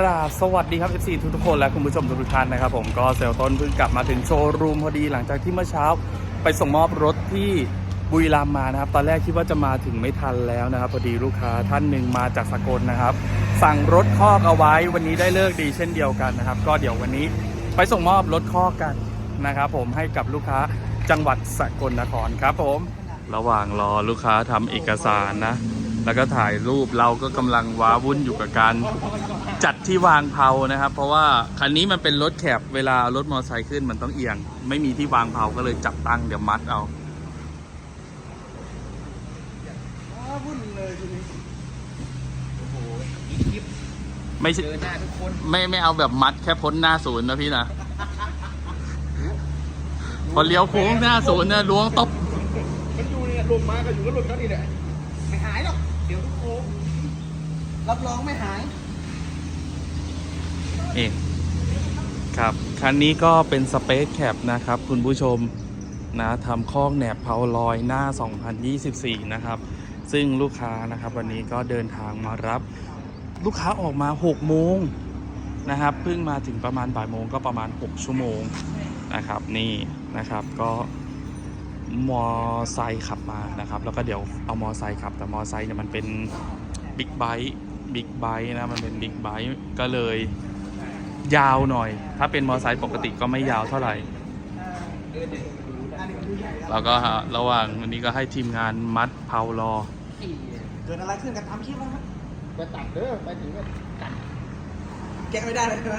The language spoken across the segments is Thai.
ราสวัสดีครับ FC ทุกๆคนและคุณผู้ชมทุกๆท่านนะครับผมก็เซลต้นเพิ่งกลับมาถึงโชว์รูมพอดีหลังจากที่เมื่อเช้าไปส่งมอบรถที่บุรีรัมย์มานะครับ ตอนแรกคิดว่าจะมาถึงไม่ทันแล้วนะครับพอดีลูกค้าท่านหนึ่งมาจากสกลนะครับ สั่งรถคอกเอาไว้วันนี้ได้เลิกดีเช่นเดียวกันนะครับ ก็เดี๋ยววันนี้ไปส่งมอบรถคอกกันนะครับผมให้กับลูกค้าจังหวัดสกลนครครับผม ระหว่างรอลูกค้าทำเอกสารนะ แล้วก็ถ่ายรูปเราก็กำลังว้าวุ่นอยู่กับการจัดที่วางเพานะครับ เพราะว่าคันนี้มันเป็นรถแคบเวลารถมอเตอร์ไซค์ขึ้นมันต้องเอียง ไม่มีที่วางเพาก็เลยจับตั้งเดี๋ยวมัดเอาวุ่นเลยทีนี้โอ้โหคลิปไม่ใช่เจอหน้าทุกคนไม่ไม่เอาแบบมัดแค่พ้นหน้าศูนย์นะพี่นะพอเลี้ยวโค้งหน้าศูนย์เนี่ยล้วงตบมันอยู่เนี่ยลมมาก็อยู่ก็ลมเขานี่แหละไม่หายหรอก เดี๋ยวทุกโค้ง รับรองไม่หาย นี่ครับ คันนี้ก็เป็นสเปซแคปนะครับ คุณผู้ชมนะทำข้องแหนบเพาลอยหน้า 2024 นะครับ ซึ่งลูกค้านะครับ วันนี้ก็เดินทางมารับลูกค้าออกมา 6 โมงนะครับเพิ่งมาถึงประมาณบ่ายโมงก็ประมาณ 6 ชั่วโมงนะครับนี่นะครับก็มอไซค์ขับมานะครับ แล้วก็เดี๋ยวเอามอไซค์ขับ แต่มอไซค์เนี่ยมันเป็นบิ๊กไบค์ บิ๊กไบค์นะ มันเป็นบิ๊กไบค์ก็เลยยาวหน่อย ถ้าเป็นมอไซค์ปกติก็ไม่ยาวเท่าไหร่ แล้วก็ระหว่างวันนี้ก็ให้ทีมงานมัดเผารอเกิดอะไรขึ้นกันตามคลิปแล้วครับไปตัดเด้อไปถึงก็ตัดแกะไม่ได้เลยใช่ไหม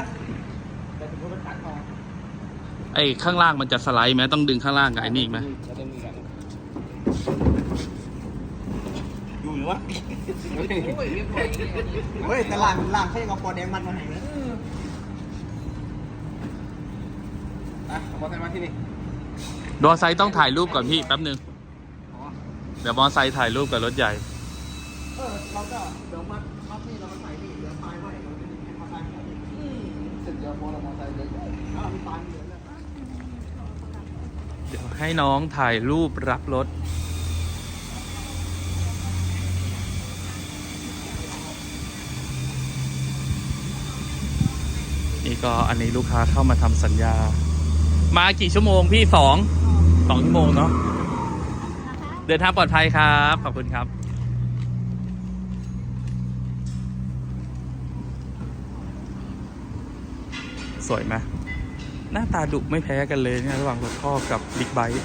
ไปถึงก็ไปตัดมาไอ้ข้างล่างมันจะสไลด์ไหมต้องดึงข้างล่างกับไอ้นี่อีกไหม แล้วต้องมีกันอยู่ห รือวะเฮ้ยแต่หลังหลังเขายังเอาปอแดงมันมาให้นะอะเอาปอแดงมาที่นี่มอไซค์ต้องถ่ายรูปก่อนพี่แป๊บนึง อ๋อเดี๋ยวมอไซค์ถ่ายรูปกับรถใหญ่ เออเราก็เดี๋ยวมัดมัดนี่เรามาใส่นี่เดี๋ยวปลายไว้เราจะให้มาใส่อืมเสร็จเดี๋ยวพอเรามาใส่เลยอ้าวมีปลายเหลือแล้วเดี๋ยวให้น้องถ่ายรูปรับรถ ก็อันนี้ลูกค้าเข้ามาทำสัญญา มากี่ชั่วโมงพี่สองสองชั่วโมงเนาะเดินทางปลอดภัยครับ ขอบคุณครับ สวยไหมหน้าตาดุไม่แพ้กันเลยเนี่ยระหว่างรถพ่อกับบิ๊กไบค์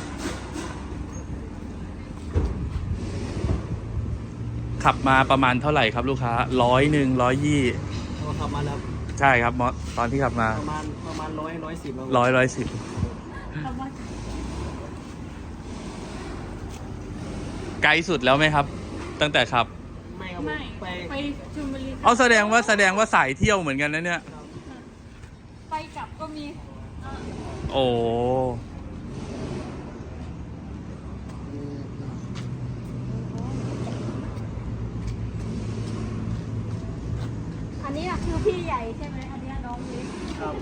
ขับมาประมาณเท่าไหร่ครับลูกค้าร้อยหนึ่งร้อยยี่ขับมาแล้ว ใช่ครับมอตอนที่ขับมาประมาณประมาณร้อยร้อยสิบร้อยร้อยสิบไกลสุดแล้วไหมครับ ตั้งแต่ขับ ไม่ครับไม่ไปไปชลบุรีเอาแสดงว่าแสดงว่าสายเที่ยวเหมือนกันนะเนี่ย ไปกลับก็มีอ่าโอ้ นนี้อะคือพี่ใหญ่ใช่ไหมอันนี้น้องเล็กครับ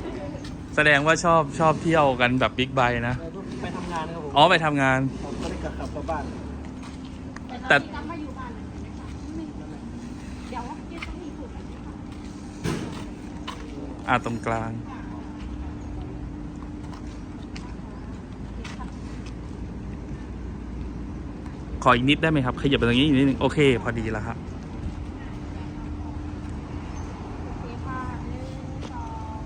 แสดงว่าชอบชอบเที่ยวกันแบบบิ๊กไบค์นะ ไปทำงานนะครับผมอ๋อไปทำงาน ผมก็ได้กลับกลับบ้านแต่ ตอนนี้กลับมาอยู่บ้านแล้วนะคะไม่เดี๋ยวพี่ต้องมีถูกแบบนี้ค่ะอ่าตรงกลาง ขออีกนิดได้ไหมครับ ขยับไปตรงนี้อีกนิดนึงโอเค พอดีแล้วครับ โอเคค่ะหนึ่งสอง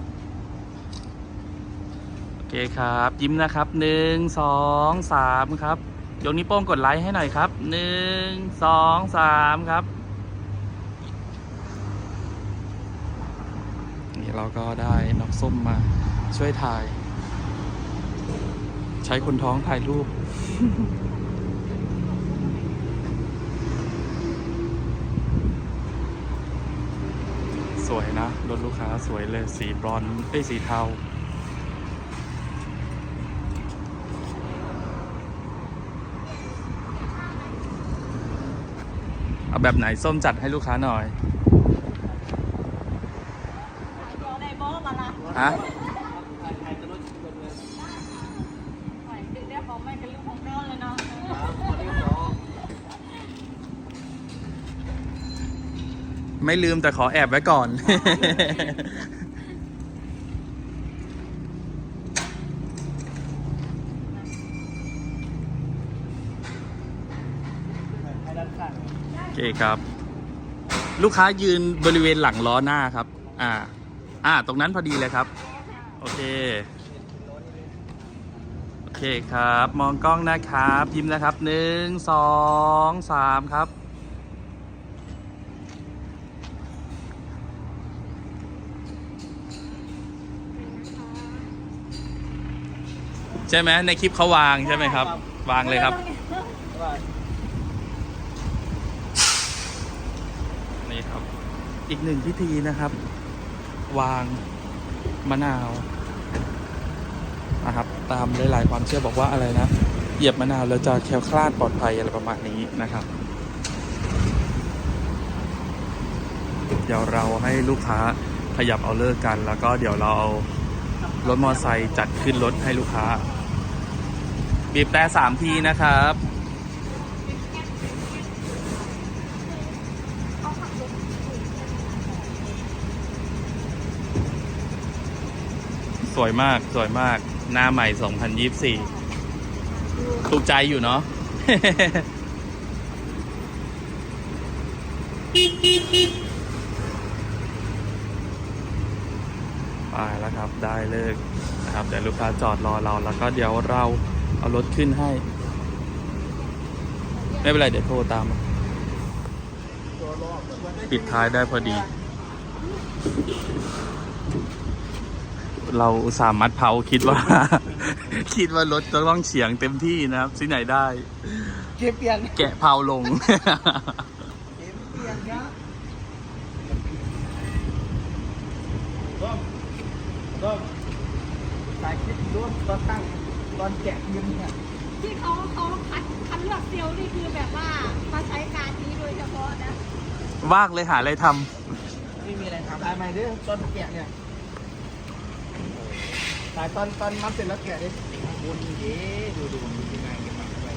โอ เคครับ ยิ้มนะครับหนึ่งสองสามครับยกนิ้วโป้งกดไลค์ให้หน่อยครับหนึ่งสองสามครับ นี่เราก็ได้น้องส้มมาช่วยถ่าย ใช้คนท้องถ่ายรูปสวยนะรถลูกค้าสวยเลยสีบรอนซ์เอ้สีเทา เอาแบบไหนส้มจัดให้ลูกค้าหน่อยเดี๋ยวได้บอสมาละฮะใครจะรถชนเลยไหวดึกได้ของไม่เป็นเรื่องของเราเลยเนาะครับวันนี้ขอไม่ลืมแต่ขอแอบไว้ก่อน เคครับ ลูกค้ายืนบริเวณหลังล้อหน้าครับ อ่า อ่า ตรงนั้นพอดีเลยครับ โอเค โอเคครับ มองกล้องนะครับ ยิ้มนะครับหนึ่งสองสามครับใช่ไหมในคลิปเขาวางใช่ไหมครับ วางเลยครับ ว่า นี่ครับ อีกหนึ่งพิธีนะครับ วางมะนาวนะครับ ตามหลาย ๆ ความเชื่อบอกว่าอะไรนะ เหยียบมะนาวแล้วจะแคล้วคลาดปลอดภัยอะไรประมาณนี้นะครับ เดี๋ยวเราให้ลูกค้าขยับเอาเลิกกัน แล้วก็เดี๋ยวเราเอารถมอเตอร์ไซค์จัดขึ้นรถให้ลูกค้าบีบแต่สามทีนะครับ สวยมากสวยมากหน้าใหม่ 2024ถูกใจอยู่เนาะไปแล้วครับได้เลิกนะครับเดี๋ยวลูกค้าจอดรอเราแล้วก็เดี๋ยวเราเอารถขึ้นให้ ไม่เป็นไรเดี๋ยวโทรตาม ปิดท้ายได้พอดี เราอุตส่าห์มัดเผาคิดว่า คิดว่ารถจะต้องเฉียงเต็มที่นะครับที่ไหนได้ เก็บเปลี่ยนแกะเผาลง เก็บเปลี่ยนครับต้มต้มถ่ายคลิปดูตอนตั้งตอนแกะยืมเนี่ยที่เขาเขาคัดคัดเลือกเซลล์นี่คือแบบว่ามาใช้การนี้โดยเฉพาะนะว่างเลยหาอะไรทไม่มีอะไรทำถ่ายใหม่ดิตอนแกะเนี่ย ถ่ายตอนตอนมัดเสร็จแล้วแกะดิบนเย้ดูดูมันเป็นยังไงกันบ้างไป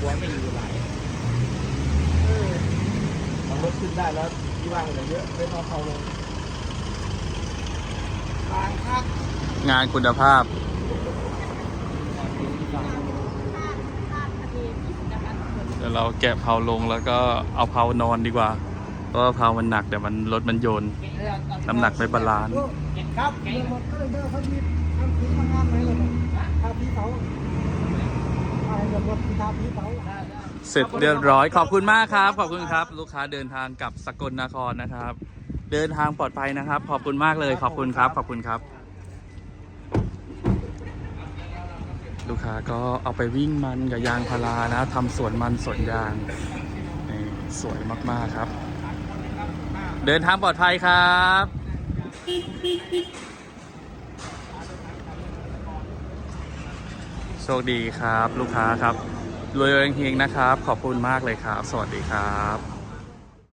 หัวไม่อยู่ไหลเออมันลดขึ้นได้แล้วที่ว่างเหลือเยอะไม่ต้องเขาลงทางคักำงานคุณภาพเดี๋ยวเราแกะเผาลงแล้วก็เอาเผานอนดีกว่า เพราะว่าเผามันหนักแต่มันรถมันโยน น้ำหนักไม่บาลานซ์ ครับ เงินหมดก็เลยเดินเขามีทำทิ้งมางานไหนเลยทาพี่เขาทาเงินหมดทาพี่เขาเสร็จเรียบร้อยขอบคุณมากครับ ขอบคุณครับ ลูกค้าเดินทางกลับสกลนครนะครับ เดินทางปลอดภัยนะครับ ขอบคุณมากเลย ขอบคุณครับ ขอบคุณครับ ลูกค้าก็เอาไปวิ่งมันกับยางพารานะทำสวนมันสวนยางนี่สวยมากๆครับ เดินทางปลอดภัยครับ โชคดีครับ ลูกค้าครับรวยเฮงๆนะครับ ขอบคุณมากเลยครับ สวัสดีครับ